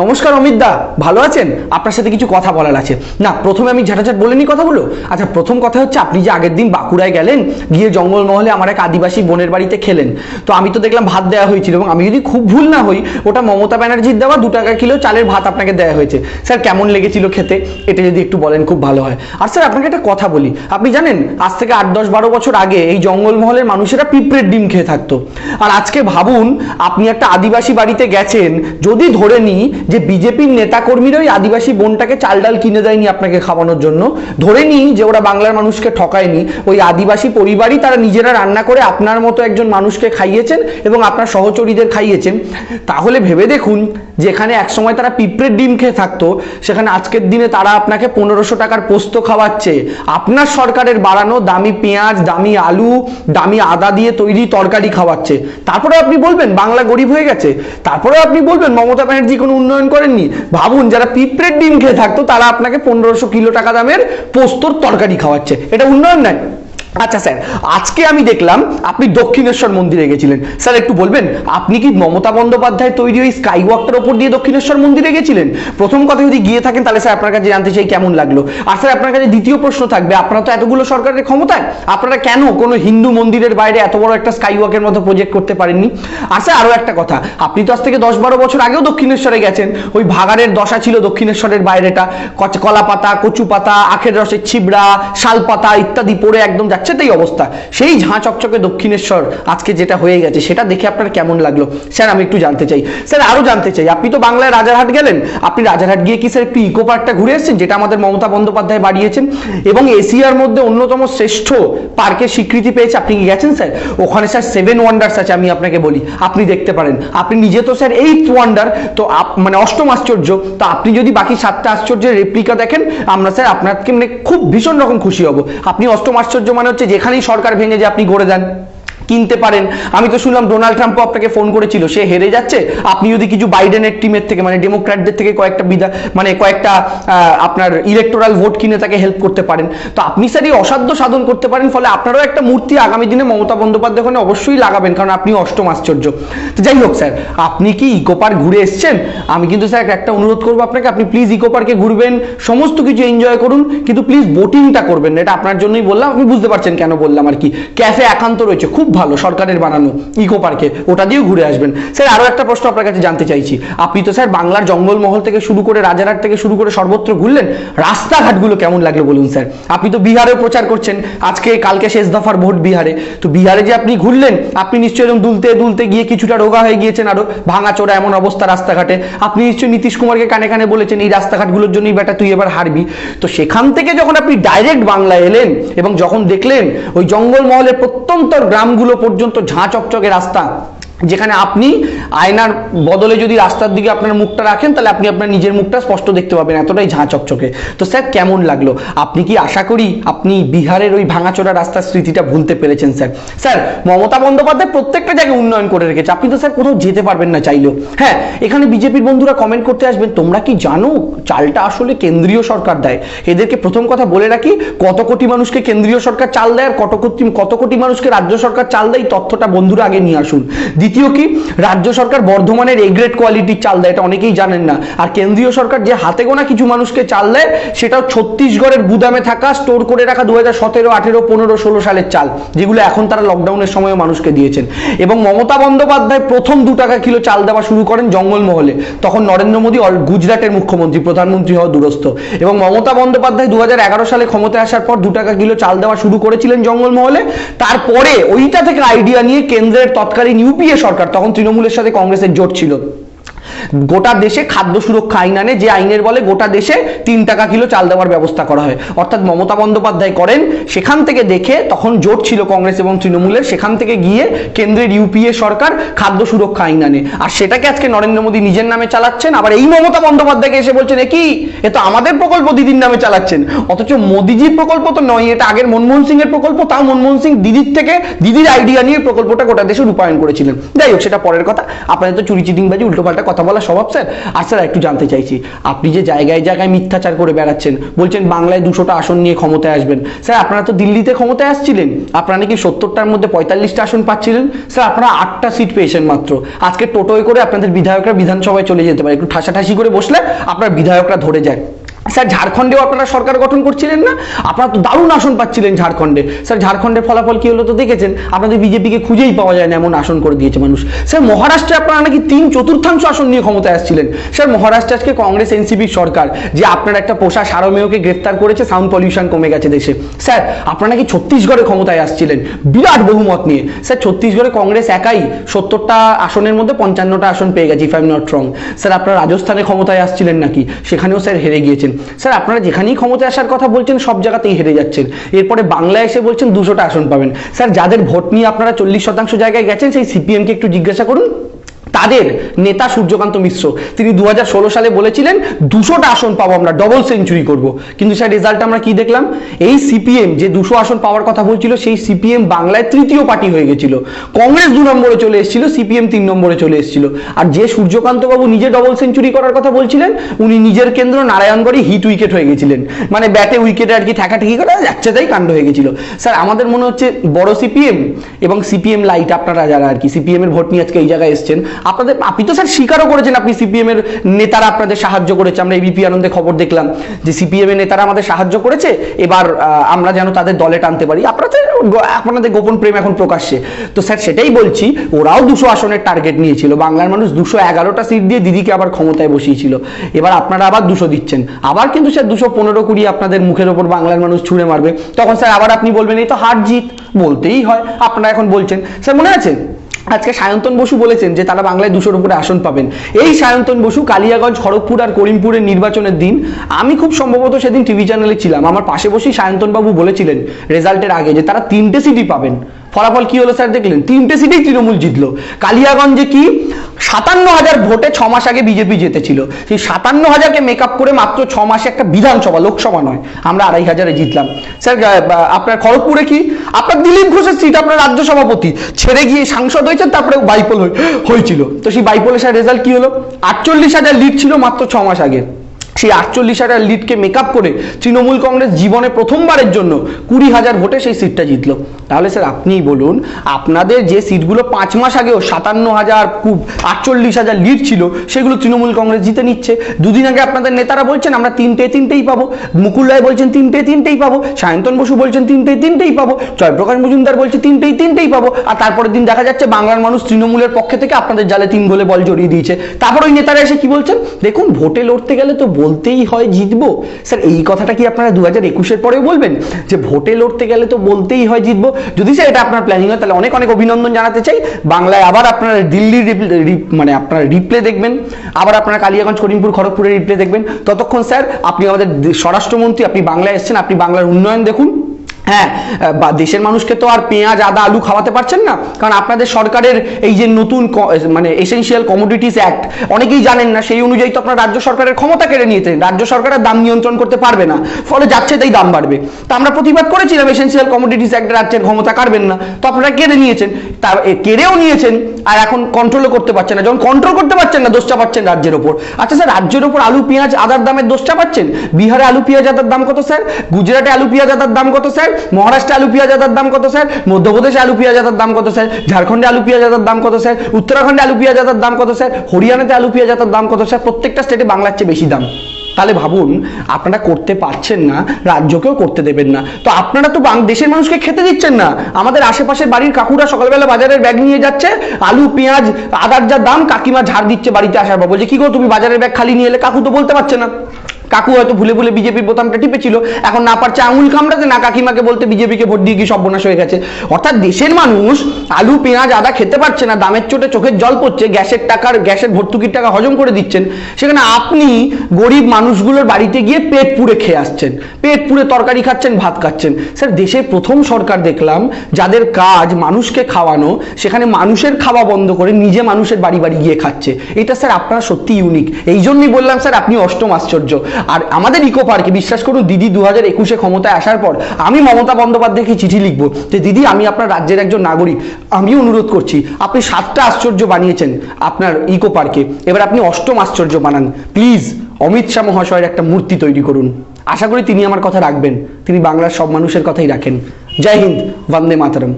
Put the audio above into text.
নমস্কার অমিত দা, ভালো আছেন? আপনার সাথে কিছু কথা বলার আছে। না, প্রথমে আমি ঝাঁটাঝাট বলে নি কথাগুলো? আচ্ছা প্রথম কথা হচ্ছে, আপনি যে আগের দিন বাঁকুড়ায় গেলেন, গিয়ে জঙ্গলমহলে আমার এক আদিবাসী বোনের বাড়িতে খেলেন। তো আমি তো দেখলাম ভাত দেওয়া হয়েছিল এবং আমি যদি খুব ভুল না হই, ওটা মমতা ব্যানার্জির দেওয়া দু টাকা কিলো চালের ভাত আপনাকে দেওয়া হয়েছে। স্যার, কেমন লেগেছিল খেতে? এটা যদি একটু বলেন, খুব ভালো হয়। আর স্যার, আপনাকে একটা কথা বলি। আপনি জানেন, আজ থেকে আট, দশ, বারো বছর আগে এই জঙ্গলমহলের মানুষেরা পিঁপড়ের ডিম খেয়ে থাকতো। আর আজকে ভাবুন, আপনি একটা আদিবাসী বাড়িতে গেছেন, যদি ধরে নিই যে বিজেপির নেতাকর্মীরা ওই আদিবাসী বোনটাকে চাল ডাল কিনে দেয়নি আপনাকে খাওয়ানোর জন্য। ধরে নিই যে ওরা বাংলার মানুষকে ঠকায়নি, ওই আদিবাসী পরিবারই তারা নিজেরা রান্না করে আপনার মতো একজন মানুষকে খাইয়েছেন এবং আপনার সহচরীদের খাইয়েছেন। তাহলে ভেবে দেখুন যেখানে একসময় তারা পিঁপড়ের ডিম খেয়ে থাকতো, সেখানে আজকের দিনে তারা আপনাকে পনেরোশো টাকার পোস্ত খাওয়াচ্ছে। আপনার সরকারের বাড়ানো দামি পেঁয়াজ, দামি আলু, দামি আদা দিয়ে তৈরি তরকারি খাওয়াচ্ছে। তারপরে আপনি বলবেন, বাংলা গরিব হয়ে গেছে। তারপরে আপনি বলবেন, মমতা ব্যানার্জি কোনো উন্নয়ন করেননি? ভাবুন, যারা পিঁপড়ের ডিম খেয়ে থাকতো, তারা আপনাকে পনেরোশো কিলো টাকা দামের পোস্তর তরকারি খাওয়াচ্ছে। এটা উন্নয়ন নয়। আচ্ছা স্যার, আজকে আমি দেখলাম আপনি দক্ষিণেশ্বর মন্দিরে গেছিলেন। স্যার, একটু বলবেন, আপনি কি মমতা বন্দ্যোপাধ্যায় তৈরি ওই স্কাই ওয়াকটার ওপর দিয়ে দক্ষিণেশ্বর মন্দিরে গেছিলেন? প্রথম কথা যদি গিয়ে থাকেন, তাহলে স্যার আপনার কাছে জানতে চাই কেমন লাগল। আর স্যার, আপনার কাছে দ্বিতীয় প্রশ্ন থাকবে, আপনারা তো এতগুলো সরকারের ক্ষমতায়, আপনারা কেন কোনো হিন্দু মন্দিরের বাইরে এত বড় একটা স্কাই ওয়াকের মতো প্রজেক্ট করতে পারেননি? আর স্যার আরও একটা কথা, আপনি তো আজ থেকে দশ বারো বছর আগেও দক্ষিণেশ্বরে গেছেন। ওই ভাগাড়ের দশা ছিল দক্ষিণেশ্বরের বাইরেটা কলা পাতা কচু পাতা আখের রসের ছিবড়া শাল পাতা ইত্যাদি পরে একদম যাচ্ছে তাই অবস্থা। সেই ঝাঁ চকচকে দক্ষিণেশ্বর আজকে যেটা হয়ে গেছে, সেটা দেখে আপনার কেমন লাগল? স্যার, আমি একটু জানতে চাই। স্যার, আরও জানতে চাই। আপনি তো বাংলায় রাজারহাট গেলেন। আপনি রাজারহাট গিয়ে কি স্যার একটু ইকো পার্কটা ঘুরে এসেছেন, যেটা আমাদের মমতা বন্দ্যোপাধ্যায় বাড়িয়েছেন? এবং এশিয়ার মধ্যে অন্যতম শ্রেষ্ঠ পার্কের স্বীকৃতি পেয়েছে, আপনি কি গেছেন, স্যার? ওখানে স্যার সেভেন ওয়ান্ডার্স আছে, আমি আপনাকে বলি। আপনি দেখতে পারেন। আপনি নিজে তো স্যার এইট ওয়ান্ডার তো মানে অষ্টম আশ্চর্য। তো আপনি যদি বাকি সাতটা আশ্চর্যের রেপ্লিকা দেখেন, আমরা স্যার আপনাকে মানে খুব ভীষণ রকম খুশি হব। আপনি অষ্টম আশ্চর্য মানে হচ্ছে যেখানেই সরকার ভেঙে যে আপনি গড়ে দেন। কিনতে পারেন। আমি তো শুনলাম ডোনাল্ড ট্রাম্পও আপনাকে ফোন করেছিল, সে হেরে যাচ্ছে। আপনি যদি কিছু বাইডেনের টিমের থেকে মানে ডেমোক্র্যাটদের থেকে কয়েকটা বিধা মানে কয়েকটা আপনার ইলেকটোরাল ভোট কিনে তাকে হেল্প করতে পারেন। তো আপনি স্যার এই অসাধ্য সাধন করতে পারেন, ফলে আপনারও একটা মূর্তি আগামী দিনে মমতা বন্দ্যোপাধ্যায় ওখানে অবশ্যই লাগাবেন, কারণ আপনি অষ্টম আশ্চর্য। তো যাই হোক স্যার আপনি কি ইকো পার্ক ঘুরে এসছেন? আমি কিন্তু স্যার একটা অনুরোধ করব আপনাকে, আপনি প্লিজ ইকো পার্কে ঘুরবেন, সমস্ত কিছু এনজয় করুন, কিন্তু প্লিজ বোটিংটা করবেন। এটা আপনার জন্যই বললাম, আপনি বুঝতে পারছেন কেন বললাম আর কি। ক্যাফে একান্ত রয়েছে, খুব ভালো, সরকারের বানানো ইকো পার্কে ওটা দিয়েও ঘুরে আসবেন। স্যার আরও একটা প্রশ্ন আপনার কাছে জানতে চাইছি। আপনি তো স্যার বাংলার জঙ্গলমহল থেকে শুরু করে রাজারহাট থেকে শুরু করে সর্বত্র ঘুরলেন। রাস্তাঘাটগুলো কেমন লাগল বলুন, স্যার? আপনি তো বিহারেও প্রচার করছেন। আজকে, কালকে শেষ দফার ভোট বিহারে। তো বিহারে যে আপনি ঘুরলেন, আপনি নিশ্চয়ই এরকম দুলতে দুলতে গিয়ে কিছুটা রোগা হয়ে গিয়েছেন আরও। ভাঙাচোরা এমন অবস্থা রাস্তাঘাটে। আপনি নিশ্চয়ই নীতিশ কুমারকে কানে কানে বলেছেন, এই রাস্তাঘাটগুলোর জন্যই বেটা তুই এবার হারবি। তো সেখান থেকে যখন আপনি ডাইরেক্ট বাংলায় এলেন এবং যখন দেখলেন, ওই জঙ্গলমহলের প্রত্যন্ত গ্রামগুলো পর্যন্ত ঝাঁ চকচকে রাস্তা। যেখানে আপনি আয়নার বদলে যদি রাস্তার দিকে আপনার মুখটা রাখেন, তাহলে আপনি আপনার নিজের মুখটা স্পষ্ট দেখতে পাবেন, এতটাই ঝাঁ চকচকে। তো স্যার, কেমন লাগল? আপনি কি আশা করি আপনি বিহারের ওই ভাঙাচোরা রাস্তার স্মৃতিটা ভুলতে পেরেছেন, স্যার? স্যার, মমতা বন্দ্যোপাধ্যায় প্রত্যেকটা জায়গায় উন্নয়ন করে রেখেছে। আপনি তো, স্যার, কোথাও যেতে পারবেন না চাইলেও। হ্যাঁ এখানে বিজেপির বন্ধুরা কমেন্ট করতে আসবেন, তোমরা কি জানো চালটা আসলে কেন্দ্রীয় সরকার দেয়? এদেরকে প্রথম কথা বলে রাখি, কত কোটি মানুষকে কেন্দ্রীয় সরকার চাল দেয় আর কত কোটি কত কোটি মানুষকে রাজ্য সরকার চাল দেয় তথ্যটা বন্ধুরা আগে নিয়ে আসুন। দ্বিতীয় কি? রাজ্য সরকার বর্ধমানের এ গ্রেড কোয়ালিটির চাল দেয়, এটা অনেকেই জানেন না। আর কেন্দ্রীয় সরকার যে হাতে গোনা কিছু মানুষকে চাল দেয়, সেটাও ছত্তিশগড়ের গুদামে থাকা স্টোর করে রাখা দু হাজার সতেরো, আঠেরো, পনেরো, ষোলো সালের চাল, যেগুলো এখন তারা লকডাউনের সময়ও মানুষকে দিয়েছেন। এবং মমতা বন্দ্যোপাধ্যায় প্রথম দু টাকা কিলো চাল দেওয়া শুরু করেন জঙ্গলমহলে। তখন নরেন্দ্র মোদী গুজরাটের মুখ্যমন্ত্রী, প্রধানমন্ত্রী হওয়া দূরস্থ। এবং মমতা বন্দ্যোপাধ্যায় দু হাজার এগারো সালে ক্ষমতায় আসার পর দু টাকা কিলো চাল দেওয়া শুরু করেছিলেন জঙ্গলমহলে। তারপরে ওইটা থেকে আইডিয়া নিয়ে কেন্দ্রের তৎকালীন ইউপিএ সরকার তখন তৃণমূলের সাথে কংগ্রেসের জোট ছিল। গোটা দেশে খাদ্য সুরক্ষা আইন আনে, যে আইনের বলে গোটা দেশে তিন টাকা কিলো চাল দেওয়ার ব্যবস্থা করা হয়। অর্থাৎ মমতা বন্দ্যোপাধ্যায় করেন, সেখান থেকে দেখে তখন জোট ছিল কংগ্রেস এবং তৃণমূলের, সেখান থেকে গিয়ে কেন্দ্রের ইউপিএ সরকার খাদ্য সুরক্ষা আইন আনে। আর সেটাকে আজকে নরেন্দ্র মোদী নিজের নামে চালাচ্ছেন, আবার এই মমতা বন্দ্যোপাধ্যায়কে এসে বলছেন, এ কি? এ তো আমাদের প্রকল্প দিদির নামে চালাচ্ছেন। অথচ মোদিজির প্রকল্প তো নয়, এটা আগের মনমোহন সিং এর প্রকল্প, তাও মনমোহন সিং দিদির থেকে দিদির আইডিয়া নিয়ে প্রকল্পটা গোটা দেশে রূপায়ণ করেছিলেন। যাই হোক, সেটা পরের কথা। আপনাদের তো চুরি চিটিংবাজি উল্টোপাল্টা কথা বলা বলা স্বভাব, স্যার? আর স্যার, একটু জানতে চাইছি, আপনি যে জায়গায় জায়গায় মিথ্যাচার করে বেড়াচ্ছেন, বলছেন বাংলায় দুশোটা আসন নিয়ে ক্ষমতায় আসবেন। স্যার, আপনারা তো দিল্লিতে ক্ষমতায় আসছিলেন। আপনারা নাকি সত্তরটার মধ্যে পঁয়তাল্লিশটা আসন পাচ্ছিলেন? স্যার, আপনারা আটটা সিট পেয়েছেন মাত্র। আজকে টোটোয় করে আপনাদের বিধায়করা বিধানসভায় চলে যেতে পারে। একটু ঠাসাঠাসি করে বসলে আপনার বিধায়করা ধরে যায়। স্যার, ঝাড়খণ্ডেও আপনারা সরকার গঠন করছিলেন না? আপনারা তো দারুণ আসন পাচ্ছিলেন ঝাড়খণ্ডে। স্যার, ঝাড়খণ্ডের ফলাফল কি হলো তো দেখেছেন? আপনাদের বিজেপিকে খুঁজেই পাওয়া যায় না, এমন আসন করে দিয়েছে মানুষ। স্যার, মহারাষ্ট্রে আপনারা নাকি তিন চতুর্থাংশ আসন নিয়ে ক্ষমতায় আসছিলেন। স্যার, মহারাষ্ট্রে আজকে কংগ্রেস, এনসিপির সরকার, যে আপনার একটা পোষা সারমেয়কে গ্রেফতার করেছে, সাউন্ড পলিউশন কমে গেছে দেশে। স্যার, আপনারা নাকি ছত্তিশগড়ে ক্ষমতায় আসছিলেন, বিরাট বহুমত নিয়ে। স্যার, ছত্তিশগড়ে কংগ্রেস একাই সত্তরটা আসনের মধ্যে পঞ্চান্নটা আসন পেয়ে গেছে if I'm not wrong sir, আপনারা রাজস্থানে ক্ষমতায় আসছিলেন নাকি? সেখানেও স্যার হেরে গিয়েছেন। স্যার, আপনারা যেখানেই ক্ষমতায় আসার কথা বলছেন, সব জায়গাতেই হেরে যাচ্ছেন। এরপরে বাংলায় এসে বলছেন দুশোটা আসন পাবেন। স্যার, যাদের ভোট নিয়ে আপনারা চল্লিশ শতাংশ জায়গায় গেছেন, সেই সিপিএমকে একটু জিজ্ঞাসা করুন। তাদের নেতা সূর্যকান্ত মিশ্র। তিনি দু হাজার ষোলো সালে বলেছিলেন, দুশোটা আসন পাবো আমরা ডবল সেঞ্চুরি করব। কিন্তু স্যার রেজাল্ট আমরা কি দেখলাম? এই সিপিএম যে দুশো আসন পাওয়ার কথা বলছিল, সেই সিপিএম বাংলায় তৃতীয় পার্টি হয়ে গেছিল। কংগ্রেস দু নম্বরে চলে এসেছিল সিপিএম তিন নম্বরে চলে এসেছিল। আর যে সূর্যকান্ত বাবু নিজে ডবল সেঞ্চুরি করার কথা বলছিলেন, উনি নিজের কেন্দ্র নারায়ণগড়ে হিট উইকেট হয়ে গেছিলেন। মানে ব্যাটে উইকেটে আর কি ঠেকাঠেকি করে যাচ্ছে তাই কাণ্ড হয়ে গেছিল। স্যার, আমাদের মনে হচ্ছে বড় সিপিএম এবং সিপিএম লাইট আপনারা যারা আর কি সিপিএম এর ভোট নিয়ে আজকে এই জায়গায় এসছেন আপনাদের, আপনি তো স্যার স্বীকারও করেছেন আপনি সিপিএম এর নেতারা আপনাদের সাহায্য করেছে। আমরা এবিপি আনন্দে খবর দেখলাম যে সিপিএম এর নেতারা আমাদের সাহায্য করেছে। এবার আমরা যেন তাদের দলে টানতে পারি। আপনাদের আপনাদের গোপন প্রেম এখন প্রকাশ্যে। তো স্যার, সেটাই বলছি, ওরাও দুশো আসনের টার্গেট নিয়েছিল। বাংলার মানুষ দুশো এগারোটা সিট দিয়ে দিদিকে আবার ক্ষমতায় বসিয়েছিল। এবার আপনারা আবার দুশো দিচ্ছেন। আবার কিন্তু স্যার দুশো পনেরো কুড়ি আপনাদের মুখের ওপর বাংলার মানুষ ছুঁড়ে মারবে। তখন স্যার আবার আপনি বলবেন, এই তো হার জিত। বলতেই হয়। আপনারা এখন বলছেন। স্যার মনে আছে? আজকে সায়ন্তন বসু বলেছেন যে তারা বাংলায় দুশোর উপরে আসন পাবেন। এই সায়ন্তন বসু কালিয়াগঞ্জ, খড়গপুর আর করিমপুরের নির্বাচনের দিন, আমি খুব সম্ভবত সেদিন টিভি চ্যানেলে ছিলাম। আমার পাশে বসেই সায়ন্তন বাবু বলেছিলেন রেজাল্টের আগে যে তারা তিনটে সিটি পাবেন। ফলাফল কি হলো স্যার দেখলেন? তিনটে সিটেই তৃণমূল জিতলো। কালিয়াগঞ্জে কি? সাতান্ন হাজার ভোটে ছ মাস আগে বিজেপি জিতেছিল। সেই সাতান্ন হাজারকে মেক আপ করে মাত্র ছ মাসে একটা বিধানসভা, লোকসভা নয়। আমরা আড়াই হাজারে জিতলাম। স্যার আপনার খড়গপুরে কি? আপনার দিলীপ ঘোষের সিট আপনার রাজ্য সভাপতি। ছেড়ে গিয়ে সাংসদ হয়েছেন, তারপরে বাইপোল হয়ে- হয়েছিল। তো সেই বাইপোলের স্যার রেজাল্ট কি হলো? আটচল্লিশ হাজার লিড ছিল মাত্র ছ মাস আগে। সেই আটচল্লিশ হাজার লিডকে মেক আপ করে তৃণমূল কংগ্রেস জীবনে প্রথমবারের জন্য কুড়ি হাজার ভোটে সেই সিটটা জিতলো। তাহলে স্যার আপনিই বলুন, আপনাদের যে সিটগুলো পাঁচ মাস আগেও সাতান্ন হাজার আটচল্লিশ হাজার লিড ছিল, সেগুলো তৃণমূল কংগ্রেস জিতে নিচ্ছে। দুদিন আগে আপনাদের নেতারা বলছেন, আমরা তিনটে তিনটেই পাবো। মুকুল রায় বলছেন, তিনটে তিনটেই পাবো। সায়ন্তন বসু বলছেন, তিনটে তিনটেই পাবো। জয়প্রকাশ মজুমদার বলছে, তিনটেই তিনটেই পাবো। আর তারপরের দিন দেখা যাচ্ছে, বাংলার মানুষ তৃণমূলের পক্ষে থেকে আপনাদের জালে তিন গোলে বল জড়িয়ে দিয়েছে। তারপর ওই নেতারা এসে কি বলছেন? দেখুন, ভোটে লড়তে গেলে তো বলতেই হয় জিতবো। স্যার, এই কথাটা কি আপনারা দু হাজার একুশের পরেও বলবেন? যে ভোটে লড়তে গেলে তো বলতেই হয় জিতবো। যদি স্যার এটা আপনার প্ল্যানিং হয়, তাহলে অনেক অনেক অভিনন্দন জানাতে চাই। বাংলায় আবার আপনারা দিল্লির মানে আপনারা রিপ্লে দেখবেন। আবার আপনারা কালিয়াগঞ্জ, করিমপুর, খড়গপুরের রিপ্লে দেখবেন। ততক্ষণ স্যার, আপনি আমাদের স্বরাষ্ট্রমন্ত্রী আপনি বাংলায় এসছেন, আপনি বাংলার উন্নয়ন দেখুন। হ্যাঁ বা দেশের মানুষকে তো আর পেঁয়াজ, আদা, আলু খাওয়াতে পারছেন না। কারণ আপনাদের সরকারের এই যে নতুন মানে এসেনশিয়াল কমোডিটিস অ্যাক্ট অনেকেই জানেন না, সেই অনুযায়ী তো আপনার রাজ্য সরকারের ক্ষমতা কেড়ে নিয়েছেন। রাজ্য সরকারের দাম নিয়ন্ত্রণ করতে পারবে না, ফলে যাচ্ছে তাই দাম বাড়বে। তা আমরা প্রতিবাদ করেছিলাম এসেনশিয়াল কমোডিটিস অ্যাক্ট রাজ্যের ক্ষমতা কাটবেন না। তো আপনারা কেড়ে নিয়েছেন, তা কেড়েও নিয়েছেন, আর এখন কন্ট্রোলও করতে পারছেন না। যখন কন্ট্রোল করতে পারছেন না, দোষটা পাচ্ছেন রাজ্যের ওপর। আচ্ছা স্যার, রাজ্যের ওপর আলু, পেঁয়াজ, আদার দামের দোষটা পাচ্ছেন? বিহারে আলু, পেঁয়াজ, আদার দাম কত স্যার? গুজরাটে আলু, পেঁয়াজ, আদার দাম কত স্যার? মহারাষ্ট্রে আলু পেঁয়াজ আদার দাম কত স্যার? মধ্যপ্রদেশে আলু পেঁয়াজ আদার দাম কত স্যার? ঝাড়খণ্ডে আলু পেঁয়াজ আদার দাম কত স্যার? উত্তরাখণ্ডে আলু পেঁয়াজ আদার দাম কত স্যার? হরিয়ানাতে আলু পেঁয়াজ আদার দাম কত স্যার? প্রত্যেকটা স্টেটে বাংলার চেয়ে বেশি দাম। তাহলে ভাবুন, আপনারা করতে পারছেন না, রাজ্যকেও করতে দেবেন না। তো আপনারা তো দেশের মানুষকে খেতে দিচ্ছেন না। আমাদের আশেপাশের বাড়ির কাকুরা সকালবেলা বাজারের ব্যাগ নিয়ে যাচ্ছে, আলু, পেঁয়াজ, আদার যা দাম, কাকিমা ঝাড় দিচ্ছে বাড়িতে আসার পর। বলছে, কি গো, তুমি বাজারের ব্যাগ খালি নিয়ে এলে? কাকু তো বলতে পারছে না। কাকু হয়তো ভুলে ভুলে বিজেপির বোতামটা টিপেছিল, এখন না পারছে আঙুল কামড়াতে না কাকিমাকে বলতে বিজেপিকে ভোট দিয়ে কি সর্বনাশ হয়ে গেছে। অর্থাৎ দেশের মানুষ আলু, পেঁয়াজ, আদা খেতে পারছে না, দামের চোটে চোখের জল পড়ছে, গ্যাসের টাকার, গ্যাসের ভর্তুকির টাকা হজম করে দিচ্ছেন। সেখানে আপনি গরিব মানুষগুলোর বাড়িতে গিয়ে পেট পুড়ে খেয়ে আসছেন, পেট পুড়ে তরকারি খাচ্ছেন, ভাত খাচ্ছেন। স্যার, দেশের প্রথম সরকার দেখলাম, যাদের কাজ মানুষকে খাওয়ানো, সেখানে মানুষের খাওয়া বন্ধ করে নিজে মানুষের বাড়ি বাড়ি গিয়ে খাচ্ছে। এটা স্যার আপনারা সত্যি ইউনিক এই জন্যই বললাম স্যার, আপনি অষ্টম আশ্চর্য। আর আমাদের ইকো পার্কে বিশ্বাস করুন, দিদি দু হাজার একুশে ক্ষমতায় আসার পর আমি মমতা বন্দ্যোপাধ্যায়কে চিঠি লিখব যে, দিদি, আমি আপনার রাজ্যের একজন নাগরিক। আমি অনুরোধ করছি, আপনি সাতটা আশ্চর্য বানিয়েছেন আপনার ইকো পার্কে এবার আপনি অষ্টম আশ্চর্য বানান। প্লিজ, অমিত শাহ মহাশয়ের একটা মূর্তি তৈরি করুন। আশা করি তিনি আমার কথা রাখবেন। তিনি বাংলার সব মানুষের কথাই রাখেন। জয় হিন্দ, বন্দে মাতরম।